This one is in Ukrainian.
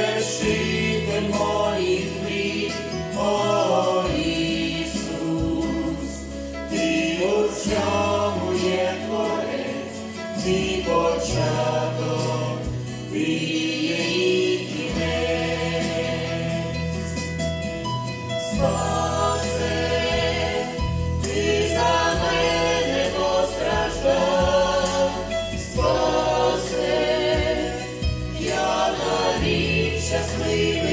вершитель моїх мрій, о Ісус, ти у цьому є творець, ти початок, ти є і кінець. just leave.